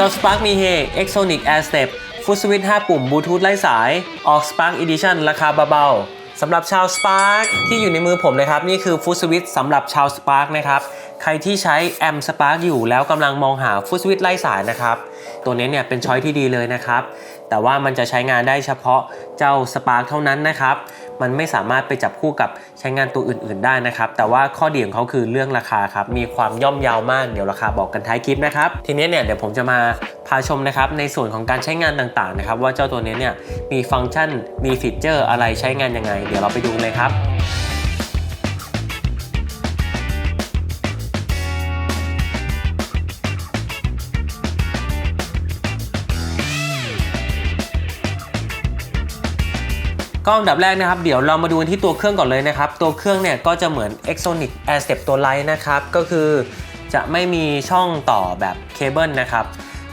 s o u Spark มีเฮ Exonic Air Step ฟุตสวิต5ปุ่มบลูทูธไร้สาย ออก Spark Edition ราคาเบาๆสำหรับชาว Spark ที่อยู่ในมือผมนะครับ นี่คือฟุตสวิตสำหรับชาว Spark นะครับ ใครที่ใช้แอม Spark อยู่แล้วกำลังมองหาฟุตสวิตไร้สายนะครับ ตัวนี้เนี่ยเป็นช้อยที่ดีเลยนะครับ แต่ว่ามันจะใช้งานได้เฉพาะเจ้า Spark เท่านั้นนะครับ มันไม่สามารถไปจับคู่กับใช้งานตัวอื่น ๆ ได้นะครับ แต่ว่าข้อดีของเขาคือเรื่องราคาครับ มีความย่อมยาวมาก เดี๋ยวราคาบอกกันท้ายคลิปนะครับ ทีนี้เนี่ยเดี๋ยวผมจะมาพาชมนะครับในส่วนของการใช้งานต่างๆนะครับว่าเจ้าตัวนี้เนี่ยมีฟังก์ชัน มีฟีเจอร์อะไรใช้งานยังไง เดี๋ยวเราไปดูเลยครับ ก็อันดับแรกนะครับเดี๋ยวเรามาดูกันที่ตัวเครื่องก่อนเลยนะครับ ตัวเครื่องเนี่ยก็จะเหมือน Exonic Air Step ตัวไลท์นะครับ ก็คือจะไม่มีช่องต่อแบบเคเบิลนะครับ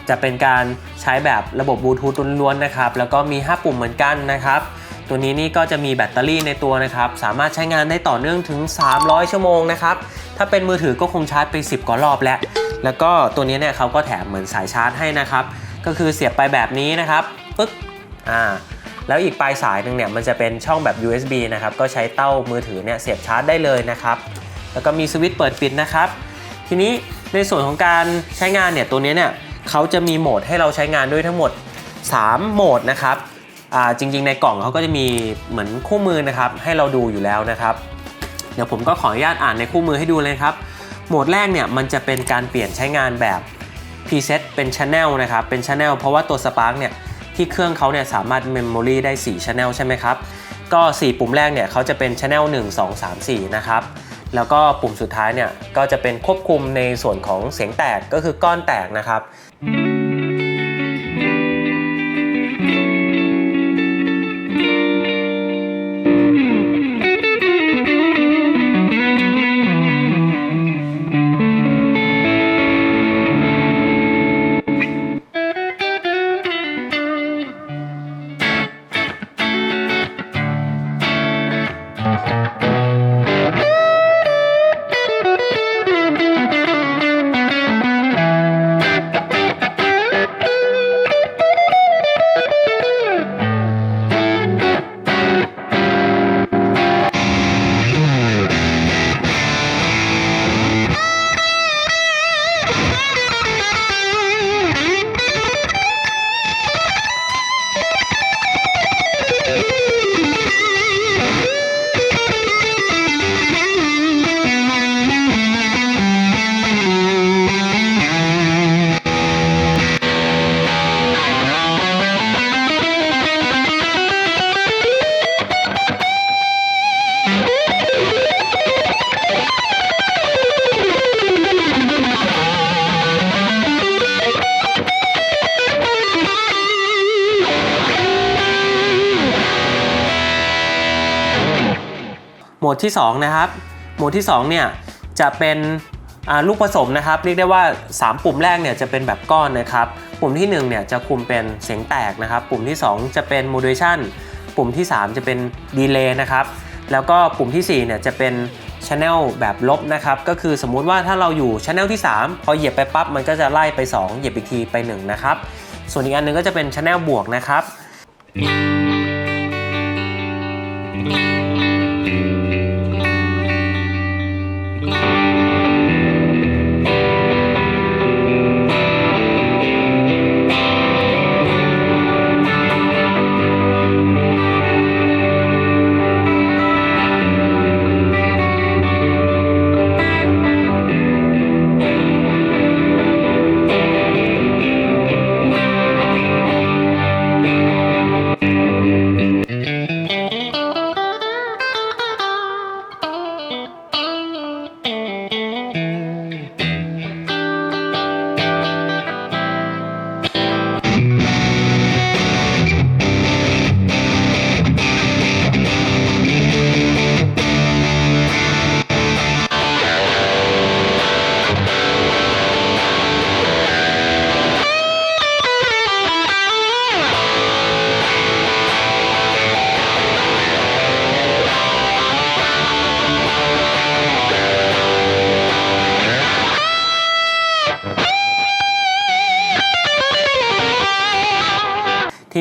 จะเป็นการใช้แบบระบบบลูทูธล้วนๆนะครับ แล้วก็มี 5 ปุ่มเหมือนกันนะครับ ตัวนี้นี่ก็จะมีแบตเตอรี่ในตัวนะครับ สามารถใช้งานได้ต่อเนื่องถึง 300 ชั่วโมงนะครับ ถ้าเป็นมือถือก็คงชาร์จไป 10 กว่ารอบแล้ว แล้วก็ตัวนี้เนี่ยเขาก็แถมเหมือนสายชาร์จให้นะครับ ก็คือเสียบไปแบบนี้นะครับปึ๊กอ่า แล้วอีกปลายสายหนึ่งเนี่ยมันจะเป็นช่องแบบ USB นะครับก็ใช้เต้ามือถือเนี่ยเสียบชาร์จได้เลยนะครับแล้วก็มีสวิตช์เปิดปิดนะครับ ทีนี้ในส่วนของการใช้งานเนี่ยตัวนี้เนี่ยเขาจะมีโหมดให้เราใช้งานด้วยทั้งหมด 3 โหมดนะครับจริงๆในกล่องเขาก็จะมีเหมือนคู่มือนะครับให้เราดูอยู่แล้วนะครับ เดี๋ยวผมก็ขออนุญาตอ่านในคู่มือให้ดูเลยครับ โหมดแรกเนี่ยมันจะเป็นการเปลี่ยนใช้งานแบบ preset เป็น channel นะครับเป็น channel เพราะว่าตัว Spark เนี่ย ที่เครื่องเขาเนี่ยสามารถเมมโมรีได้4 channel ใช่ไหมครับ ก็ 4 ปุ่มแรกเนี่ยเขาจะเป็น channel 1 2 3 4 นะครับ แล้วก็ปุ่มสุดท้ายเนี่ยก็จะเป็นควบคุมในส่วนของเสียงแตกก็คือก้อนแตกนะครับ โหมดที่ 2 นะครับโหมดที่2เนี่ยจะเป็นลูกผสมนะครับเรียกได้ว่า 3 ปุ่มแรกเนี่ยจะเป็นแบบก้อนนะครับ ปุ่มที่1เนี่ยจะคุมเป็นเสียงแตกนะครับ ปุ่มที่ 2 จะเป็น modulation ปุ่มที่ 3 จะเป็น delay นะครับ แล้วก็ปุ่มที่4เนี่ยจะเป็น channel แบบลบนะครับ ก็คือสมมุติว่าถ้าเราอยู่ channel ที่ 3 พอเหยียบไปปั๊บมันก็จะไล่ไป 2 เหยียบอีกทีไป 1 นะครับ ส่วนอีกอันหนึงก็จะเป็น channel บวกนะครับ Thank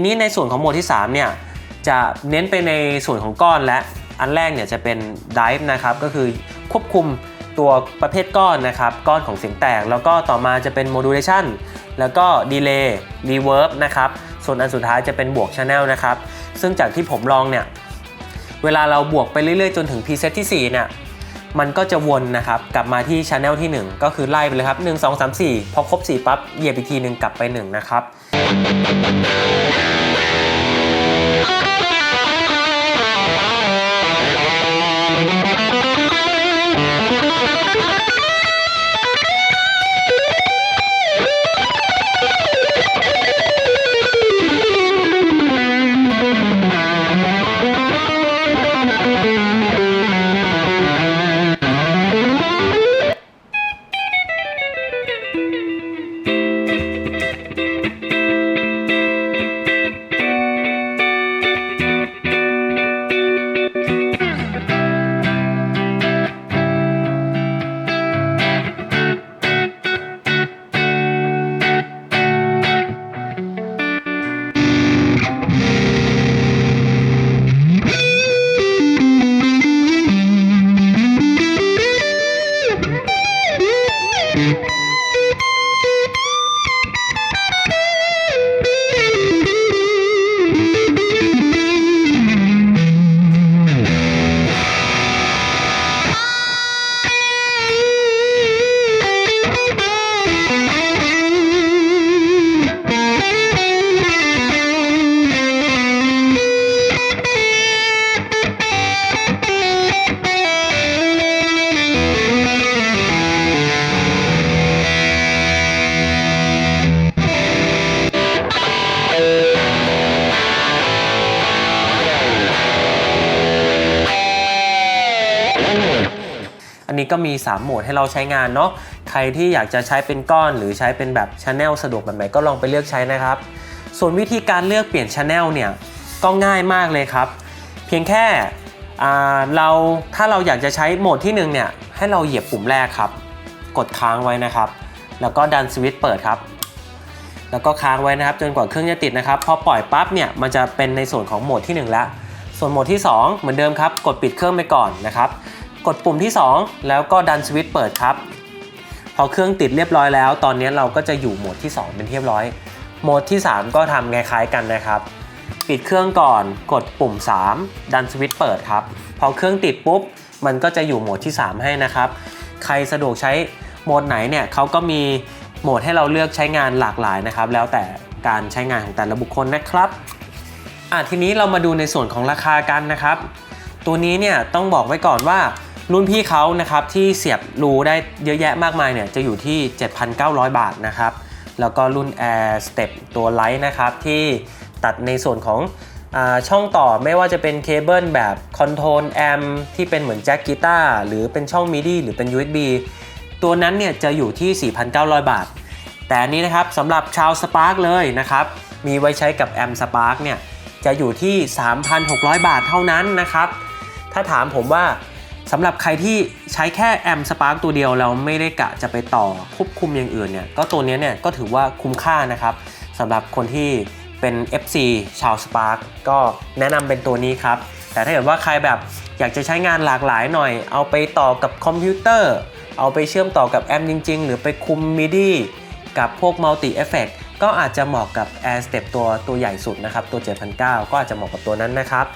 นี้ในส่วนของโหมดที่3เนี่ยจะเน้นไปในส่วนของก้อนและอันแรกเนี่ยจะเป็น Dive นะครับก็คือควบคุมตัวประเภทก้อนนะครับ ก้อนของเสียงแตก แล้วก็ต่อมาจะเป็น Modulation แล้วก็ Delay Reverb นะครับ ส่วนอันสุดท้ายจะเป็นบวก Channel นะครับ ซึ่งจากที่ผมลองเนี่ย เวลาเราบวกไปเรื่อยๆ จนถึง preset ที่ 4 เนี่ย มันก็จะวนนะครับ กลับมาที่ Channel ที่ 1 ก็คือไล่ไปเลยครับ 1 2 3 4 พอครบ 4 ปั๊บเหยียบอีกทีหนึ่งกลับไป 1 นะครับ ก็มี 3 โหมดให้เราใช้งานเนาะใครที่อยากจะใช้เป็นก้อน หรือใช้เป็นแบบช n แนลสะดวกแบบไหนก็ลองไปเลือกใช้นะครับ ส่วนวิธีการเลือกเปลี่ยนช n แนลเนี่ยก็ง่ายมากเลยครับ เพียงแค่เราถ้าเราอยากจะใช้โหมดที่1เนี่ยให้เราเหยียบปุ่มแรกครับ กดค้างไว้นะครับ แล้วก็ดันสวิตช์เปิดครับ แล้วก็ค้างไว้นะครับจนกว่าเครื่องจะติดนะครับพอปล่อยปั๊บเนี่ยมันจะเป็นในส่วนของโหมดที่1แล้วส่วนโหมดที่ 2 เหมือนเดิมครับ กดปิดเครื่องไปก่อนนะครับ กดปุ่มที่ 2 แล้วก็ดันสวิตช์เปิดครับ พอเครื่องติดเรียบร้อยแล้ว ตอนนี้เราก็จะอยู่โหมดที่ 2 เป็นเรียบร้อย โหมดที่ 3 ก็ทำคล้ายๆกันนะครับ ปิดเครื่องก่อนกดปุ่ม 3 ดันสวิตช์เปิดครับ พอเครื่องติดปุ๊บ มันก็จะอยู่โหมดที่ 3 ให้นะครับ ใครสะดวกใช้โหมดไหนเนี่ยเขาก็มีโหมดให้เราเลือกใช้งานหลากหลายนะครับ แล้วแต่การใช้งานของแต่ละบุคคลนะครับอะทีนี้เรามาดูในส่วนของราคากันนะครับ ตัวนี้เนี่ยต้องบอกไว้ก่อนว่า รุ่นพี่เขานะครับที่เสียบรูได้เยอะแยะมากมายเนี่ยจะอยู่ที่ 7,900 บาทนะครับ แล้วก็รุ่น Air Step ตัว Lite นะครับที่ตัดในส่วนของอช่องต่อไม่ว่าจะเป็นเคเบิลแบบคอนโทรลแอมที่เป็นเหมือนแจ็คกีตาร์หรือเป็นช่อง MIDI หรือเป็น USB ตัวนั้นเนี่ยจะอยู่ที่ 4,900 บาท แต่นนี้นะครับสำหรับชาว Spark เลยนะครับ มีไว้ใช้กับแอม Spark เนี่ยจะอยู่ที่ 3,600 บาทเท่านั้นนะครับ ถ้าถามผมว่า สำหรับใครที่ใช้แค่แอม Spark ตัวเดียวเราไม่ได้กะจะไปต่อควบคุมอย่างอื่นเนี่ยก็ตัวนี้เนี่ยก็ถือว่าคุ้มค่านะครับสำหรับคนที่เป็น FC ชาว Spark ก็แนะนำเป็นตัวนี้ครับ แต่ถ้าเกิดว่าใครแบบอยากจะใช้งานหลากหลายหน่อย เอาไปต่อกับคอมพิวเตอร์ เอาไปเชื่อมต่อกับแอมจริง ๆ หรือไปคุม MIDI กับพวก Multi Effect ก็อาจจะเหมาะกับ Air Step ตัวตัวใหญ่สุดนะครับ ตัว 7,900 ก็อาจจะเหมาะกับตัวนั้นนะครับ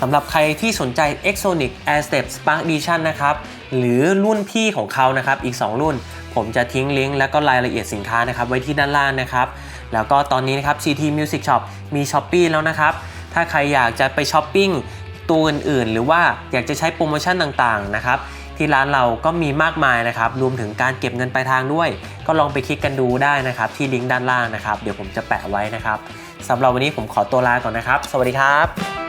สำหรับใครที่สนใจ Exonic Air Step Spark Edition นะครับหรือรุ่นพี่ของเขานะครับอีก 2 รุ่น ผมจะทิ้งลิงก์และก็รายละเอียดสินค้านะครับไว้ที่ด้านล่างนะครับ แล้วก็ตอนนี้นะครับ CT Music Shop มี s h อ p e e แล้วนะครับ ถ้าใครอยากจะไปช้อปปิ้งตัวอื่นๆ หรือว่าอยากจะใช้โปรโมชั่นต่างๆนะครับที่ร้านเราก็มีมากมายนะครับ รวมถึงการเก็บเงินปลายทางด้วย ก็ลองไปคลิกกันดูได้นะครับ ที่ลิงก์ด้านล่างนะครับ เดี๋ยวผมจะแปะไว้นะครับสำหรับวันนี้ผมขอตัวลาก่อนนะครับ สวัสดีครับ